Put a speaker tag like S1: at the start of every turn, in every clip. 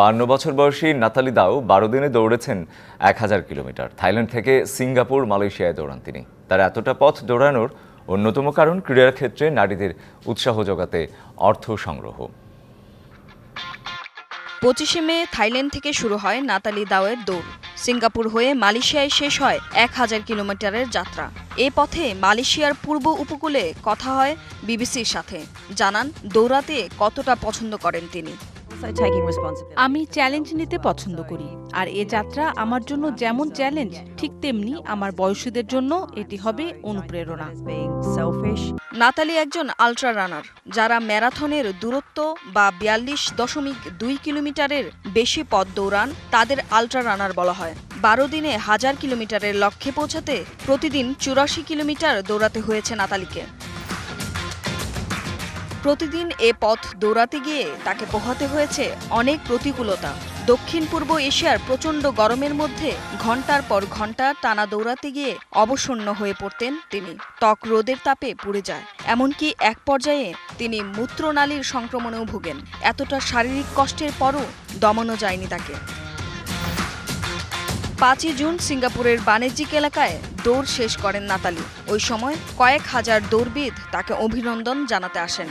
S1: বান্ন বছর বয়সী নাতালি দাও বারো দিনে দৌড়েছেন এক হাজার কিলোমিটার। থাইল্যান্ড থেকে সিঙ্গাপুর, মালয়েশিয়ায় দৌড়ান তিনি। তার এতটা পথ দৌড়ানোর অন্যতম কারণ ক্রীড়ার ক্ষেত্রে নারীদের উৎসাহ যোগাতে অর্থ সংগ্রহ।
S2: পঁচিশে মে থাইল্যান্ড থেকে শুরু হয় নাতালি দাওয়ের দৌড়। সিঙ্গাপুর হয়ে মালয়েশিয়ায় শেষ হয় এক হাজার কিলোমিটারের যাত্রা। এ পথে মালয়েশিয়ার পূর্ব উপকূলে কথা হয় বিবিসির সাথে। জানান, দৌড়াতে কতটা পছন্দ করেন তিনি।
S3: আমি চ্যালেঞ্জ নিতে পছন্দ করি। আর এ যাত্রা আমার জন্য যেমন চ্যালেঞ্জ ঠিক তেমনি আমার বয়সীদের জন্য এটি হবে অনুপ্রেরণা।
S2: নাতালি একজন আলট্রা রানার যারা ম্যারাথনের দূরত্ব বা বিয়াল্লিশ দশমিক দুই কিলোমিটারের বেশি পথ দৌড়ান তাদের আলট্রা রানার বলা হয়। বারো দিনে হাজার কিলোমিটারের লক্ষ্যে পৌঁছাতে প্রতিদিন চুরাশি কিলোমিটার দৌড়াতে হয়েছে নাতালিকে। প্রতিদিন এ পথ দৌড়াতে গিয়ে তাকে পোহাতে হয়েছে অনেক প্রতিকূলতা। দক্ষিণ পূর্ব এশিয়ার প্রচণ্ড গরমের মধ্যে ঘণ্টার পর ঘণ্টা টানা দৌড়াতে গিয়ে অবসন্ন হয়ে পড়তেন তিনি। ত্বক রোদের তাপে পুড়ে যায়। এমনকি এক পর্যায়ে তিনি মূত্রনালীর সংক্রমণেও ভোগেন। এতটা শারীরিক কষ্টের পরও দমানো যায়নি তাকে। পাঁচই জুন সিঙ্গাপুরের বাণিজ্যিক এলাকায় দৌড় শেষ করেন নাতালি। ওই সময় কয়েক হাজার দৌড়বিদ তাকে অভিনন্দন জানাতে আসেন।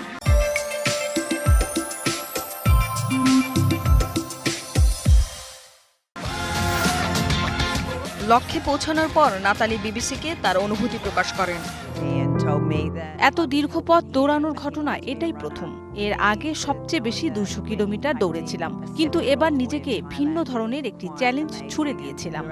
S2: লক্ষ্যে পৌঁছানোর পর নাতালি বিবিসিকে তার অনুভূতি প্রকাশ করেন।
S3: এত দীর্ঘ পথ দৌড়ানোর ঘটনা এটাই প্রথম। এর আগে সবচেয়ে বেশি দুশো কিলোমিটার দৌড়েছিলাম কিন্তু এবার নিজেকে ভিন্ন ধরনের একটি চ্যালেঞ্জ ছুড়ে দিয়েছিলাম।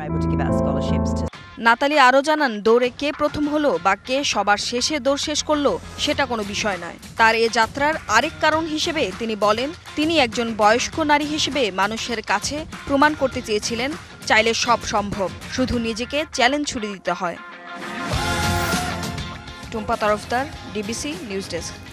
S2: নাতালি আরও জানান, দৌড়ে কে প্রথম হলো বা কে সবার শেষে দৌড় শেষ করল সেটা কোনো বিষয় নয়। তার এ যাত্রার আরেক কারণ হিসেবে তিনি বলেন, তিনি একজন বয়স্ক নারী হিসেবে মানুষের কাছে প্রমাণ করতে চেয়েছিলেন, চাইলে সব সম্ভব, শুধু নিজেকে চ্যালেঞ্জ ছুড়ে দিতে হয়। Tumpa Tarafdar, DBC news desk.